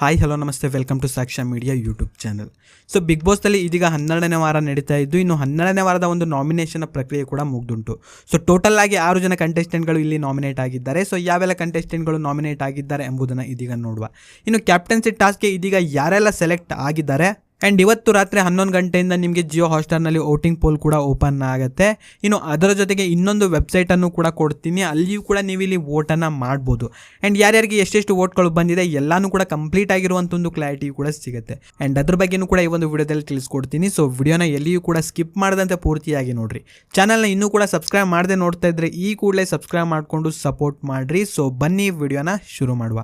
Hi hello ನಮಸ್ತೆ welcome to Sakshya media YouTube channel so big ಬಾಸ್ದಲ್ಲಿ ಇದೀಗ ಹನ್ನೆರಡನೇ ವಾರ ನಡೀತಾ ಇದ್ದು, ಇನ್ನು ಹನ್ನೆರಡನೇ ವಾರದ ಒಂದು ನಾಮಿನೇಷನ್ ಪ್ರಕ್ರಿಯೆ ಕೂಡ ಮುಗ್ದುಂಟು. ಸೊ ಟೋಟಲ್ ಆಗಿ ಆರು ಜನ ಕಂಟೆಸ್ಟೆಂಟ್ಗಳು ಇಲ್ಲಿ ನಾಮಿನೇಟ್ ಆಗಿದ್ದಾರೆ. ಸೊ ಯಾವೆಲ್ಲ ಕಂಟೆಸ್ಟೆಂಟ್ಗಳು ನಾಮಿನೇಟ್ ಆಗಿದ್ದಾರೆ ಎಂಬುದನ್ನು ಇದೀಗ ನೋಡುವ. ಇನ್ನು ಕ್ಯಾಪ್ಟನ್ಸಿ ಟಾಸ್ಕ್ಗೆ ಇದೀಗ ಯಾರೆಲ್ಲ ಸೆಲೆಕ್ಟ್ ಆಗಿದ್ದಾರೆ? ಆ್ಯಂಡ್ ಇವತ್ತು ರಾತ್ರಿ ಹನ್ನೊಂದು ಗಂಟೆಯಿಂದ ನಿಮಗೆ ಜಿಯೋ ಹಾಟ್ಸ್ಟಾರ್ನಲ್ಲಿ ವೋಟಿಂಗ್ ಪೋಲ್ ಕೂಡ ಓಪನ್ ಆಗುತ್ತೆ. ಇನ್ನು ಅದರ ಜೊತೆಗೆ ಇನ್ನೊಂದು ವೆಬ್ಸೈಟನ್ನು ಕೂಡ ಕೊಡ್ತೀನಿ. ಅಲ್ಲಿಯೂ ಕೂಡ ನೀವು ಇಲ್ಲಿ ವೋಟನ್ನು ಮಾಡ್ಬೋದು. ಆ್ಯಂಡ್ ಯಾರ್ಯಾರಿಗೆ ಎಷ್ಟೆಷ್ಟು ವೋಟ್ಗಳು ಬಂದಿದೆ ಎಲ್ಲಾನು ಕೂಡ ಕಂಪ್ಲೀಟ್ ಆಗಿರುವಂಥ ಒಂದು ಕ್ಲಾರಿಟಿ ಕೂಡ ಸಿಗುತ್ತೆ. ಆ್ಯಂಡ್ ಅದ್ರ ಬಗ್ಗೆನೂ ಕೂಡ ಈ ಒಂದು ವಿಡಿಯೋದಲ್ಲಿ ತಿಳಿಸ್ಕೊಡ್ತೀನಿ. ಸೊ ವಿಡಿಯೋನ ಎಲ್ಲಿಯೂ ಕೂಡ ಸ್ಕಿಪ್ ಮಾಡದಂತೆ ಪೂರ್ತಿಯಾಗಿ ನೋಡಿರಿ. ಚಾನಲ್ನ ಇನ್ನೂ ಕೂಡ ಸಬ್ಸ್ಕ್ರೈಬ್ ಮಾಡದೆ ನೋಡ್ತಾ ಇದ್ರೆ ಈ ಕೂಡಲೇ ಸಬ್ಸ್ಕ್ರೈಬ್ ಮಾಡಿಕೊಂಡು ಸಪೋರ್ಟ್ ಮಾಡಿರಿ. ಸೊ ಬನ್ನಿ ವಿಡಿಯೋನ ಶುರು ಮಾಡುವ.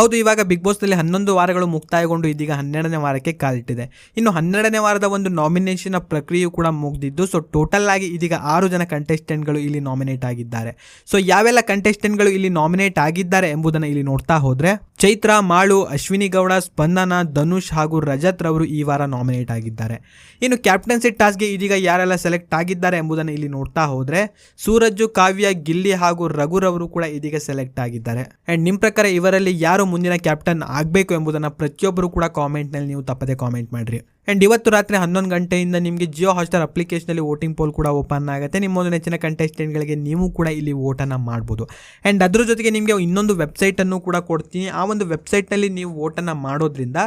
ಹೌದು, ಇವಾಗ ಬಿಗ್ ಬಾಸ್ನಲ್ಲಿ ಹನ್ನೊಂದು ವಾರಗಳು ಮುಕ್ತಾಯಗೊಂಡು ಇದೀಗ ಹನ್ನೆರಡನೇ ವಾರಕ್ಕೆ ಕಾಲಿಟ್ಟಿದೆ. ಇನ್ನು ಹನ್ನೆರಡನೇ ವಾರದ ಒಂದು ನಾಮಿನೇಷನ್ ಪ್ರಕ್ರಿಯೆ ಕೂಡ ಮುಗಿದಿದ್ದು ಸೊ ಟೋಟಲ್ ಆಗಿ ಇದೀಗ ಆರು ಜನ ಕಂಟೆಸ್ಟೆಂಟ್ಗಳು ಇಲ್ಲಿ ನಾಮಿನೇಟ್ ಆಗಿದ್ದಾರೆ. ಸೊ ಯಾವೆಲ್ಲ ಕಂಟೆಸ್ಟೆಂಟ್ಗಳು ಇಲ್ಲಿ ನಾಮಿನೇಟ್ ಆಗಿದ್ದಾರೆ ಎಂಬುದನ್ನು ಇಲ್ಲಿ ನೋಡ್ತಾ ಹೋದ್ರೆ, ಚೈತ್ರ, ಮಾಳು, ಅಶ್ವಿನಿ ಗೌಡ, ಸ್ಪಂದನ, ಧನುಷ್ ಹಾಗೂ ರಜತ್ ರವರು ಈ ವಾರ ನಾಮಿನೇಟ್ ಆಗಿದ್ದಾರೆ. ಇನ್ನು ಕ್ಯಾಪ್ಟನ್ಸಿ ಟಾಸ್ಕ್ಗೆ ಇದೀಗ ಯಾರೆಲ್ಲ ಸೆಲೆಕ್ಟ್ ಆಗಿದ್ದಾರೆ ಎಂಬುದನ್ನು ಇಲ್ಲಿ ನೋಡ್ತಾ ಹೋದ್ರೆ ಸೂರಜ್ ಕಾವ್ಯ, ಗಿಲ್ಲಿ ಹಾಗೂ ರಘುರವರು ಕೂಡ ಇದೀಗ ಸೆಲೆಕ್ಟ್ ಆಗಿದ್ದಾರೆ. ಅಂಡ್ ನಿಮ್ಮ ಪ್ರಕಾರ ಇವರಲ್ಲಿ ಯಾರು ಮುಂದಿನ ಕ್ಯಾಪ್ಟನ್ ಆಗಬೇಕು ಎಂಬುದನ್ನು ಪ್ರತಿಯೊಬ್ಬರು ಕೂಡ ಕಾಮೆಂಟ್ನಲ್ಲಿ ನೀವು ತಪ್ಪದೆ ಕಾಮೆಂಟ್ ಮಾಡಿರಿ. ಆ್ಯಂಡ್ ಇವತ್ತು ರಾತ್ರಿ ಹನ್ನೊಂದು ಗಂಟೆಯಿಂದ ನಿಮಗೆ ಜಿಯೋ ಹಾಟ್ಸ್ಟಾರ್ ಅಪ್ಲಿಕೇಶನಲ್ಲಿ ವೋಟಿಂಗ್ ಪೋಲ್ ಕೂಡ ಓಪನ್ ಆಗುತ್ತೆ. ನಿಮ್ಮೊಂದು ನೆಚ್ಚಿನ ಕಂಟೆಸ್ಟೆಂಟ್ಗಳಿಗೆ ನೀವು ಕೂಡ ಇಲ್ಲಿ ವೋಟನ್ನು ಮಾಡ್ಬೋದು. ಆ್ಯಂಡ್ ಅದ್ರ ಜೊತೆಗೆ ನಿಮಗೆ ಇನ್ನೊಂದು ವೆಬ್ಸೈಟನ್ನು ಕೂಡ ಕೊಡ್ತೀನಿ. ಆ ಒಂದು ವೆಬ್ಸೈಟ್ನಲ್ಲಿ ನೀವು ವೋಟನ್ನು ಮಾಡೋದ್ರಿಂದ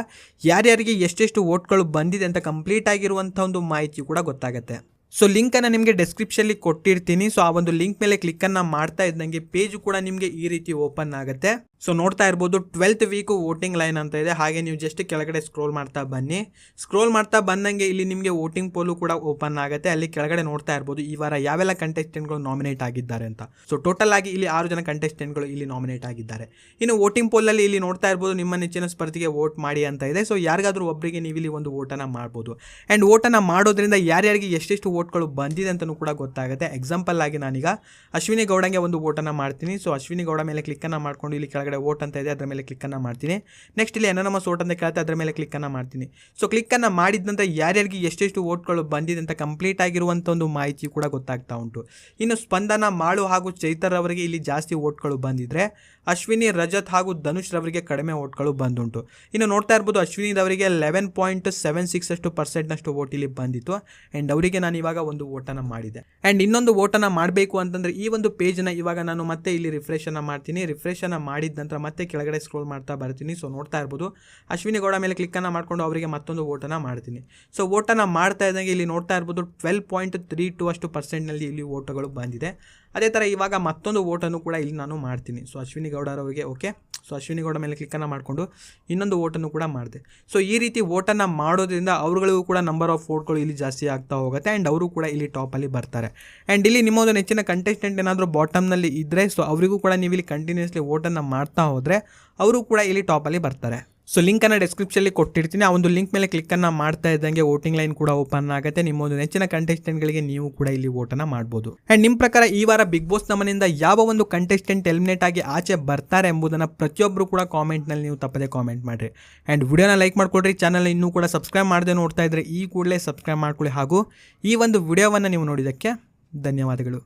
ಯಾರ್ಯಾರಿಗೆ ಎಷ್ಟೆಷ್ಟು ವೋಟ್ಗಳು ಬಂದಿದೆ ಅಂತ ಕಂಪ್ಲೀಟ್ ಆಗಿರುವಂಥ ಒಂದು ಮಾಹಿತಿ ಕೂಡ ಗೊತ್ತಾಗುತ್ತೆ. ಸೊ ಲಿಂಕನ್ನು ನಿಮಗೆ ಡೆಸ್ಕ್ರಿಪ್ಷನ್ಲಿ ಕೊಟ್ಟಿರ್ತೀನಿ. ಸೊ ಆ ಒಂದು ಲಿಂಕ್ ಮೇಲೆ ಕ್ಲಿಕ್ಕನ್ನು ಮಾಡ್ತಾ ಇದ್ದಂಗೆ ಪೇಜ್ ಕೂಡ ನಿಮಗೆ ಈ ರೀತಿ ಓಪನ್ ಆಗುತ್ತೆ. ಸೊ ನೋಡ್ತಾ ಇರ್ಬೋದು ಟ್ವೆಲ್ತ್ ವೀಕು ವೋಟಿಂಗ್ ಲೈನ್ ಅಂತ ಇದೆ. ಹಾಗೆ ನೀವು ಜಸ್ಟ್ ಕೆಳಗಡೆ ಸ್ಕ್ರೋಲ್ ಮಾಡ್ತಾ ಬನ್ನಿ. ಸ್ಕ್ರೋಲ್ ಮಾಡ್ತಾ ಬಂದಂಗೆ ಇಲ್ಲಿ ನಿಮಗೆ ವೋಟಿಂಗ್ ಪೋಲು ಕೂಡ ಓಪನ್ ಆಗುತ್ತೆ. ಅಲ್ಲಿ ಕೆಳಗಡೆ ನೋಡ್ತಾ ಇರ್ಬೋದು ಈ ವಾರ ಯಾವೆಲ್ಲ ಕಂಟೆಸ್ಟೆಂಟ್ಗಳು ನಾಮಿನೇಟ್ ಆಗಿದ್ದಾರೆ ಅಂತ. ಸೊ ಟೋಟಲ್ ಆಗಿ ಇಲ್ಲಿ ಆರು ಜನ ಕಂಟೆಸ್ಟೆಂಟ್ಗಳು ಇಲ್ಲಿ ನಾಮಿನೇಟ್ ಆಗಿದ್ದಾರೆ. ಇನ್ನು ವೋಟಿಂಗ್ ಪೋಲಲ್ಲಿ ಇಲ್ಲಿ ನೋಡ್ತಾ ಇರ್ಬೋದು ನಿಮ್ಮ ನೆಚ್ಚಿನ ಸ್ಪರ್ಧೆಗೆ ವೋಟ್ ಮಾಡಿ ಅಂತ ಇದೆ. ಸೊ ಯಾರಿಗಾದ್ರೂ ಒಬ್ಬರಿಗೆ ನೀವು ಇಲ್ಲಿ ಒಂದು ವೋಟನ್ನು ಮಾಡ್ಬೋದು. ಆ್ಯಂಡ್ ವೋಟನ್ನು ಮಾಡೋದ್ರಿಂದ ಯಾರ್ಯಾರಿಗೆ ಎಷ್ಟೆಷ್ಟು ವೋಟ್ಗಳು ಬಂದಿದೆ ಅಂತಲೂ ಕೂಡ ಗೊತ್ತಾಗುತ್ತೆ. ಎಕ್ಸಾಂಪಲ್ ಆಗಿ ನಾನೀಗ ಅಶ್ವಿನಿ ಗೌಡಂಗೆ ಒಂದು ವೋಟನ್ನು ಮಾಡ್ತೀನಿ. ಸೊ ಅಶ್ವಿನಿ ಗೌಡ ಮೇಲೆ ಕ್ಲಿಕ್ಕನ್ನು ಮಾಡ್ಕೊಂಡು ಇಲ್ಲಿ ಕೆಳಗಡೆ ಓಟ್ ಅಂತ ಇದೆ, ಅದರ ಮೇಲೆ ಕ್ಲಿಕ್ಕನ್ನು ಮಾಡ್ತೀನಿ. ನೆಕ್ಸ್ಟ್ ಇಲ್ಲಿ ಎನನಮಸ್ ವೋಟ್ ಅಂತ ಕೇಳುತ್ತೆ, ಅದರ ಮೇಲೆ ಕ್ಲಿಕ್ಕನ್ನು ಮಾಡ್ತೀನಿ. ಸೊ ಕ್ಲಿಕ್ಕನ್ನು ಮಾಡಿದ ನಂತರ ಯಾರ್ಯಾರಿಗೆ ಎಷ್ಟೆಷ್ಟು ವೋಟ್ಗಳು ಬಂದಿದೆ ಅಂತ ಕಂಪ್ಲೀಟ್ ಆಗಿರುವಂಥ ಒಂದು ಮಾಹಿತಿ ಕೂಡ ಗೊತ್ತಾಗ್ತಾ ಉಂಟು. ಇನ್ನು ಸ್ಪಂದನ ಮಾಳು ಹಾಗೂ ಚೈತರ್ ಅವರಿಗೆ ಇಲ್ಲಿ ಜಾಸ್ತಿ ವೋಟ್ಗಳು ಬಂದಿದ್ರೆ ಅಶ್ವಿನಿ, ರಜತ್ ಹಾಗೂ ಧನುಷ್ ರವರಿಗೆ ಕಡಿಮೆ ವೋಟ್ಗಳು ಬಂದುಂಟು. ಇನ್ನು ನೋಡ್ತಾ ಇರ್ಬೋದು ಅಶ್ವಿನಿದವರಿಗೆ ಲೆವೆನ್ ಪಾಯಿಂಟ್ ಸೆವೆನ್ ಸಿಕ್ಸ್ ಅಷ್ಟು ಪರ್ಸೆಂಟ್ನಷ್ಟು ವೋಟ್ ಇಲ್ಲಿ ಬಂದಿತ್ತು. ಆ್ಯಂಡ್ ಅವರಿಗೆ ನಾನು ಇವಾಗ ಒಂದು ಓಟನ ಮಾಡಿದೆ. ಆ್ಯಂಡ್ ಇನ್ನೊಂದು ವೋಟನ್ನು ಮಾಡಬೇಕು ಅಂತಂದರೆ ಈ ಒಂದು ಪೇಜನ್ನು ಇವಾಗ ನಾನು ಮತ್ತೆ ಇಲ್ಲಿ ರಿಫ್ರೆಶನ್ನು ಮಾಡ್ತೀನಿ. ರಿಫ್ರೆಶನ್ನು ಮಾಡಿದ ನಂತರ ಮತ್ತೆ ಕೆಳಗಡೆ ಸ್ಕ್ರೋಲ್ ಮಾಡ್ತಾ ಬರ್ತೀನಿ. ಸೊ ನೋಡ್ತಾ ಇರ್ಬೋದು. ಅಶ್ವಿನಿ ಗೌಡ ಮೇಲೆ ಕ್ಲಿಕ್ಕನ್ನು ಮಾಡಿಕೊಂಡು ಅವರಿಗೆ ಮತ್ತೊಂದು ವೋಟನ್ನು ಮಾಡ್ತೀನಿ. ಸೊ ಓಟನ್ನು ಮಾಡ್ತಾ ಇದ್ದಂಗೆ ಇಲ್ಲಿ ನೋಡ್ತಾ ಇರ್ಬೋದು ಟ್ವೆಲ್ ಪಾಯಿಂಟ್ ತ್ರೀ ಟು ಅಷ್ಟು ಪರ್ಸೆಂಟ್ನಲ್ಲಿ ಇಲ್ಲಿ ಓಟಗಳು ಬಂದಿದೆ. ಅದೇ ಥರ ಇವಾಗ ಮತ್ತೊಂದು ಓಟನ್ನು ಕೂಡ ಇಲ್ಲಿ ನಾನು ಮಾಡ್ತೀನಿ. ಸೊ, ಅಶ್ವಿನಿ ಗೌಡರವರಿಗೆ ಓಕೆ ಸೊ, ಅಶ್ವಿನಿ ಗೌಡ ಮೇಲೆ ಕ್ಲಿಕ್ಕನ್ನು ಮಾಡಿಕೊಂಡು ಇನ್ನೊಂದು ಓಟನ್ನು ಕೂಡ ಮಾಡಿದೆ. ಸೊ, ಈ ರೀತಿ ಓಟನ್ನು ಮಾಡೋದ್ರಿಂದ ಅವ್ರುಗಳಿಗೂ ಕೂಡ ನಂಬರ್ ಆಫ್ ಓಟ್ಗಳು ಇಲ್ಲಿ ಜಾಸ್ತಿ ಆಗ್ತಾ ಹೋಗುತ್ತೆ ಆ್ಯಂಡ್ ಅವರು ಕೂಡ ಇಲ್ಲಿ ಟಾಪಲ್ಲಿ ಬರ್ತಾರೆ. ಆ್ಯಂಡ್ ಇಲ್ಲಿ ನಿಮ್ಮೊಂದು ನೆಚ್ಚಿನ ಕಂಟೆಸ್ಟೆಂಟ್ ಏನಾದರೂ ಬಾಟಮ್ನಲ್ಲಿ ಇದ್ದರೆ ಸೊ, ಅವರಿಗೂ ಕೂಡ ನೀವು ಇಲ್ಲಿ ಕಂಟಿನ್ಯೂಸ್ಲಿ ಓಟನ್ನು ಮಾಡ್ತಾ ಹೋದರೆ, ಅವರು ಕೂಡ ಇಲ್ಲಿ ಟಾಪಲ್ಲಿ ಬರ್ತಾರೆ. ಸೊ ಲಿಂಕನ್ನು ಡಿಸ್ಕ್ರಿಪ್ಷನಲ್ಲಿ ಕೊಟ್ಟಿರ್ತೀನಿ. ಆ ಒಂದು ಲಿಂಕ್ ಮೇಲೆ ಕ್ಲಿಕ್ಕನ್ನು ಮಾಡ್ತಾ ಇದ್ದಂಗೆ ವೋಟಿಂಗ್ ಲೈನ್ ಕೂಡ ಓಪನ್ ಆಗುತ್ತೆ. ನಿಮ್ಮ ಒಂದು ನೆಚ್ಚಿನ ಕಂಟೆಸ್ಟೆಂಟ್ಗಳಿಗೆ ನೀವು ಕೂಡ ಇಲ್ಲಿ ವೋಟನ್ನು ಮಾಡ್ಬೋದು. ಆ್ಯಂಡ್ ನಿಮ್ಮ ಪ್ರಕಾರ ಈ ವಾರ ಬಿಗ್ ಬಾಸ್ ನಮ್ಮನಿಂದ ಯಾವ ಒಂದು ಕಂಟೆಸ್ಟೆಂಟ್ ಎಲಿಮಿನೇಟ್ ಆಗಿ ಆಚೆ ಬರ್ತಾರೆ ಎಂಬುದನ್ನು ಪ್ರತಿಯೊಬ್ಬರು ಕೂಡ ಕಾಮೆಂಟ್ನಲ್ಲಿ ನೀವು ತಪ್ಪದೆ ಕಾಮೆಂಟ್ ಮಾಡಿರಿ. ಆ್ಯಂಡ್ ವಿಡಿಯೋನ ಲೈಕ್ ಮಾಡಿಕೊಡ್ರಿ. ಚಾನಲ್ ಇನ್ನೂ ಕೂಡ ಸಬ್ಸ್ಕ್ರೈಬ್ ಮಾಡದೆ ನೋಡ್ತಾ ಇದ್ರೆ ಈ ಕೂಡಲೇ ಸಬ್ಸ್ಕ್ರೈಬ್ ಮಾಡ್ಕೊಳ್ಳಿ. ಹಾಗೂ ಈ ಒಂದು ವಿಡಿಯೋವನ್ನು ನೀವು ನೋಡಿದ್ದಕ್ಕೆ ಧನ್ಯವಾದಗಳು.